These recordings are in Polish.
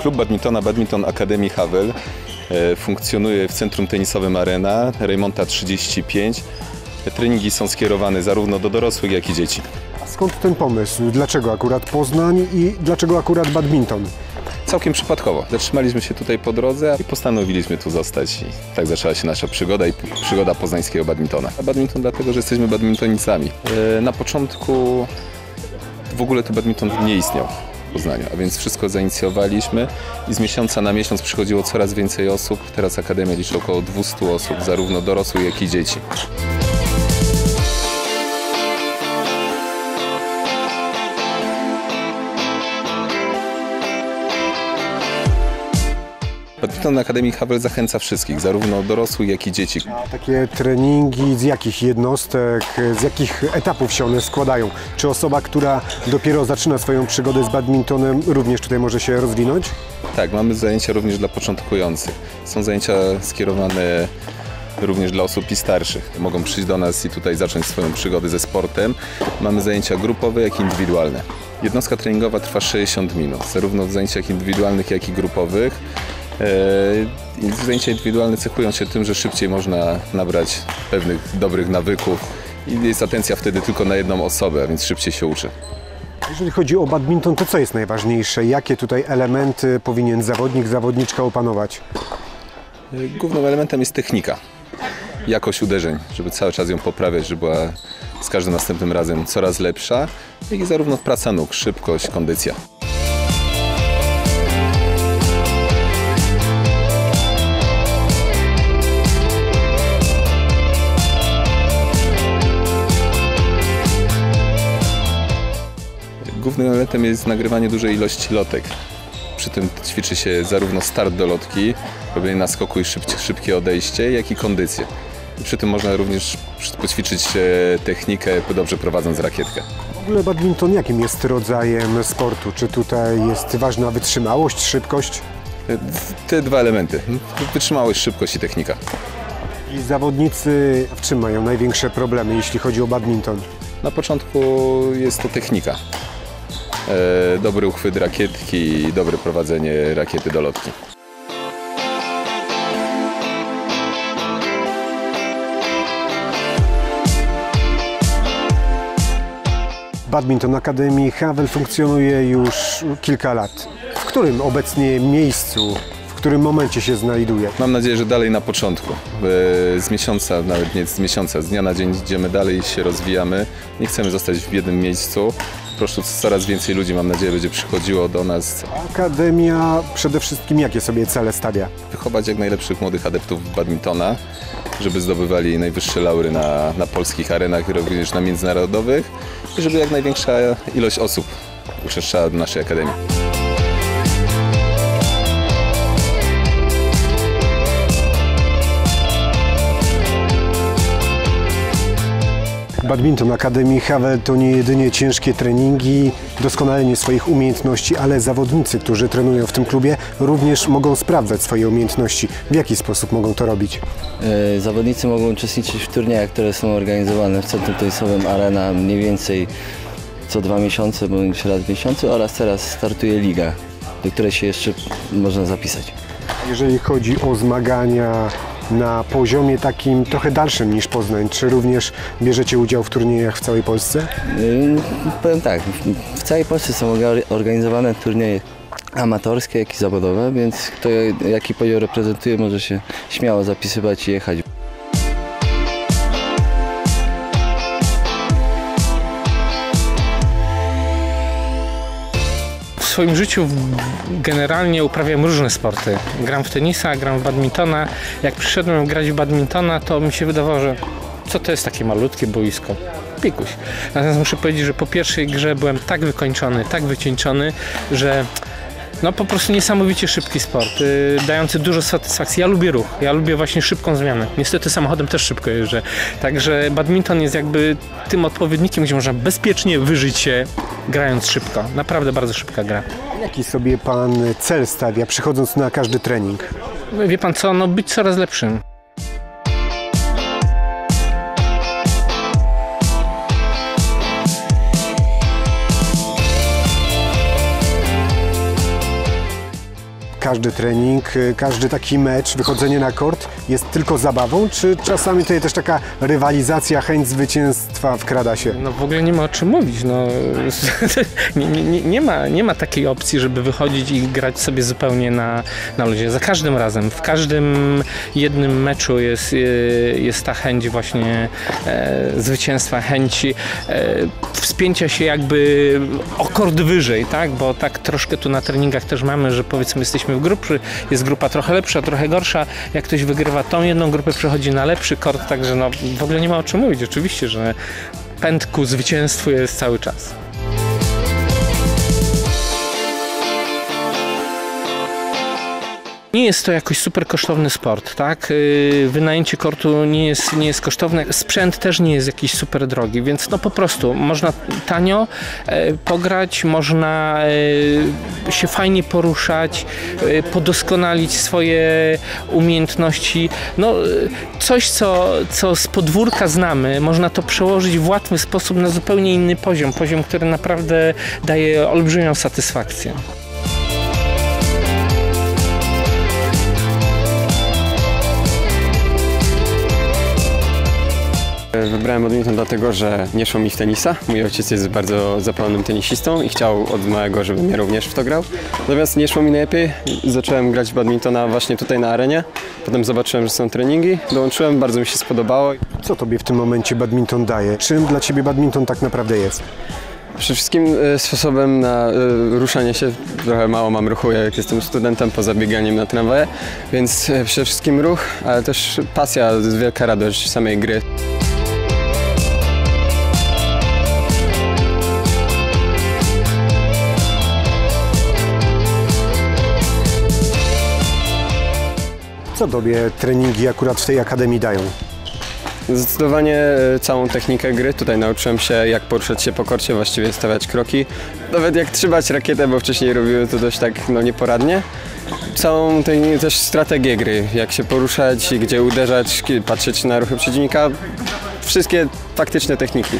Klub badmintona Badminton Academy Havel e, funkcjonuje w centrum tenisowym Arena, Reymonta 35. Treningi są skierowane zarówno do dorosłych, jak i dzieci. A skąd ten pomysł? Dlaczego akurat Poznań i dlaczego akurat badminton? Całkiem przypadkowo. Zatrzymaliśmy się tutaj po drodze i postanowiliśmy tu zostać. I tak zaczęła się nasza przygoda i przygoda poznańskiego badmintona. A badminton dlatego, że jesteśmy badmintonicami. E, Na początku w ogóle to badminton nie istniał w Poznaniu, a więc wszystko zainicjowaliśmy i z miesiąca na miesiąc przychodziło coraz więcej osób. Teraz Akademia liczy około 200 osób, zarówno dorosłych, jak i dzieci. Badminton Akademii Havel zachęca wszystkich, zarówno dorosłych, jak i dzieci. A takie treningi z jakich jednostek, z jakich etapów się one składają? Czy osoba, która dopiero zaczyna swoją przygodę z badmintonem również tutaj może się rozwinąć? Tak, mamy zajęcia również dla początkujących. Są zajęcia skierowane również dla osób i starszych. Mogą przyjść do nas i tutaj zacząć swoją przygodę ze sportem. Mamy zajęcia grupowe, jak i indywidualne. Jednostka treningowa trwa 60 minut, zarówno w zajęciach indywidualnych, jak i grupowych. I Zajęcia indywidualne cechują się tym, że szybciej można nabrać pewnych dobrych nawyków i jest atencja wtedy tylko na jedną osobę, więc szybciej się uczy. Jeżeli chodzi o badminton, to co jest najważniejsze? Jakie tutaj elementy powinien zawodnik, zawodniczka opanować? Głównym elementem jest technika. Jakość uderzeń, żeby cały czas ją poprawiać, żeby była z każdym następnym razem coraz lepsza. Jak i zarówno praca nóg, szybkość, kondycja. Głównym elementem jest nagrywanie dużej ilości lotek. Przy tym ćwiczy się zarówno start do lotki, robienie naskoku i szybkie, szybkie odejście, jak i kondycję. Przy tym można również poćwiczyć e, technikę, dobrze prowadząc rakietkę. W ogóle badminton jakim jest rodzajem sportu? Czy tutaj jest ważna wytrzymałość, szybkość? E, Te dwa elementy, wytrzymałość, szybkość i technika. I zawodnicy w czym mają największe problemy, jeśli chodzi o badminton? Na początku jest to technika. E, Dobry uchwyt rakietki i dobre prowadzenie rakiety do lotki. Badminton Akademii Havel funkcjonuje już kilka lat. W którym obecnie miejscu, w którym momencie się znajduje? Mam nadzieję, że dalej na początku. E, Z miesiąca, nawet nie z miesiąca, z dnia na dzień idziemy dalej i się rozwijamy. Nie chcemy zostać w jednym miejscu. Prostu coraz więcej ludzi, mam nadzieję, będzie przychodziło do nas. Akademia przede wszystkim jakie sobie cele stawia? Wychować jak najlepszych młodych adeptów badmintona, żeby zdobywali najwyższe laury na, na polskich arenach i również na międzynarodowych i żeby jak największa ilość osób uczęszczała do naszej akademii. Badminton Akademii Havel to nie jedynie ciężkie treningi, doskonalenie swoich umiejętności, ale zawodnicy, którzy trenują w tym klubie, również mogą sprawdzać swoje umiejętności. W jaki sposób mogą to robić? E, Zawodnicy mogą uczestniczyć w turniejach, które są organizowane w Centrum Tenisowym Arena mniej więcej co dwa miesiące bądź raz w miesiącu oraz teraz startuje liga, do której się jeszcze można zapisać. Jeżeli chodzi o zmagania na poziomie takim trochę dalszym niż Poznań, czy również bierzecie udział w turniejach w całej Polsce? Yy, Powiem tak, w- całej Polsce są orga- organizowane turnieje amatorskie, jak i zawodowe, więc kto jaki poziom reprezentuje może się śmiało zapisywać i jechać. Swoim życiu generalnie uprawiam różne sporty. Gram w tenisa, gram w badmintona. Jak przyszedłem grać w badmintona, to mi się wydawało, że co to jest takie malutkie boisko? Pikuś. Natomiast muszę powiedzieć, że po pierwszej grze byłem tak wykończony, tak wycieńczony, że no po prostu niesamowicie szybki sport, yy, dający dużo satysfakcji. Ja lubię ruch, ja lubię właśnie szybką zmianę. Niestety samochodem też szybko jeżdżę. Także badminton jest jakby tym odpowiednikiem, gdzie można bezpiecznie wyżyć się grając szybko. Naprawdę bardzo szybka gra. Jaki sobie Pan cel stawia, przychodząc na każdy trening? Wie pan co, no być coraz lepszym. Każdy trening, y, każdy taki mecz, wychodzenie na kort jest tylko zabawą, czy czasami tutaj też taka rywalizacja, chęć zwycięstwa wkrada się? No w ogóle nie ma o czym mówić. No, nie, nie, nie- ma, nie ma takiej opcji, żeby wychodzić i grać sobie zupełnie na, na luzie. Za każdym razem, w każdym jednym meczu jest, e, jest ta chęć właśnie e, zwycięstwa, chęci e, wspięcia się jakby o kord wyżej, tak? Bo tak troszkę tu na treningach też mamy, że powiedzmy jesteśmy w grupie, jest grupa trochę lepsza, trochę gorsza. Jak ktoś wygrywa tą jedną grupę, przechodzi na lepszy kord, także no w ogóle nie ma o czym mówić. Oczywiście, że pęd ku zwycięstwu jest cały czas. Nie jest to jakoś super kosztowny sport, tak? Yy, Wynajęcie kortu nie jest, nie jest kosztowne, sprzęt też nie jest jakiś super drogi, więc no po prostu można tanio e, pograć, można e, się fajnie poruszać, e, podoskonalić swoje umiejętności. No, coś, co, co z podwórka znamy, można to przełożyć w łatwy sposób na zupełnie inny poziom, poziom, który naprawdę daje olbrzymią satysfakcję. Wybrałem badminton dlatego, że nie szło mi w tenisa. Mój ojciec jest bardzo zapalonym tenisistą i chciał od małego, żebym ja również w to grał. Natomiast nie szło mi najlepiej. Zacząłem grać w badmintona właśnie tutaj na arenie. Potem zobaczyłem, że są treningi. Dołączyłem, bardzo mi się spodobało. Co tobie w tym momencie badminton daje? Czym dla ciebie badminton tak naprawdę jest? Przede wszystkim e, sposobem na e, ruszanie się. Trochę mało mam ruchu, jak jestem studentem, poza bieganiem na tramwaje. Więc e, przede wszystkim ruch, ale też pasja, wielka radość samej gry. Co tobie treningi akurat w tej akademii dają? Zdecydowanie e, całą technikę gry. Tutaj nauczyłem się, jak poruszać się po korcie, właściwie stawiać kroki. Nawet jak trzymać rakietę, bo wcześniej robiłem to dość tak no, nieporadnie. Całą tę też strategię gry, jak się poruszać, gdzie uderzać, patrzeć na ruchy przeciwnika. Wszystkie faktyczne techniki.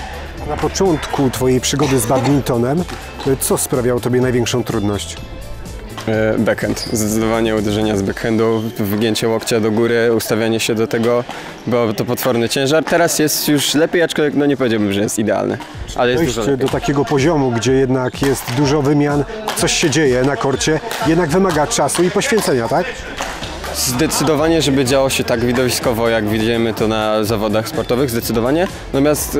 Na początku twojej przygody z badmintonem, y, co sprawiało tobie największą trudność? E, Backhand. Zdecydowanie uderzenia z backhandu, wygięcie łokcia do góry, ustawianie się do tego. Było to potworny ciężar. Teraz jest już lepiej, aczkolwiek no nie powiedziałbym, że jest idealny. Ale jest lepiej. do takiego poziomu, gdzie jednak jest dużo wymian, coś się dzieje na korcie, jednak wymaga czasu i poświęcenia, tak? Zdecydowanie, żeby działo się tak widowiskowo, jak widzimy to na zawodach sportowych, zdecydowanie. Natomiast y,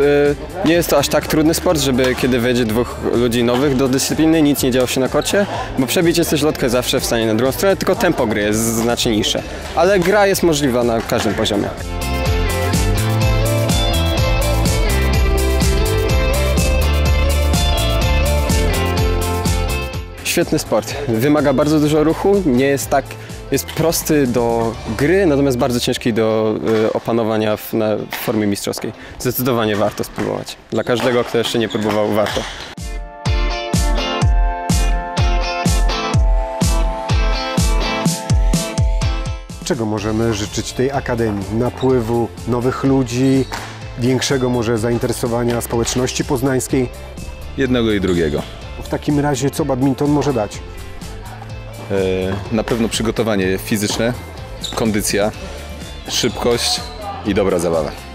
nie jest to aż tak trudny sport, żeby kiedy wejdzie dwóch ludzi nowych do dyscypliny, nic nie działo się na kocie, bo przebić jesteś lotkę zawsze w stanie na drugą stronę, tylko tempo gry jest znacznie niższe. Ale gra jest możliwa na każdym poziomie. Świetny sport. Wymaga bardzo dużo ruchu, nie jest tak, jest prosty do gry, natomiast bardzo ciężki do y, opanowania w, na, w formie mistrzowskiej. Zdecydowanie warto spróbować. Dla każdego, kto jeszcze nie próbował, warto. Czego możemy życzyć tej akademii? Napływu nowych ludzi, większego może zainteresowania społeczności poznańskiej? Jednego i drugiego. W takim razie co badminton może dać? E, Na pewno przygotowanie fizyczne, kondycja, szybkość i dobra zabawa.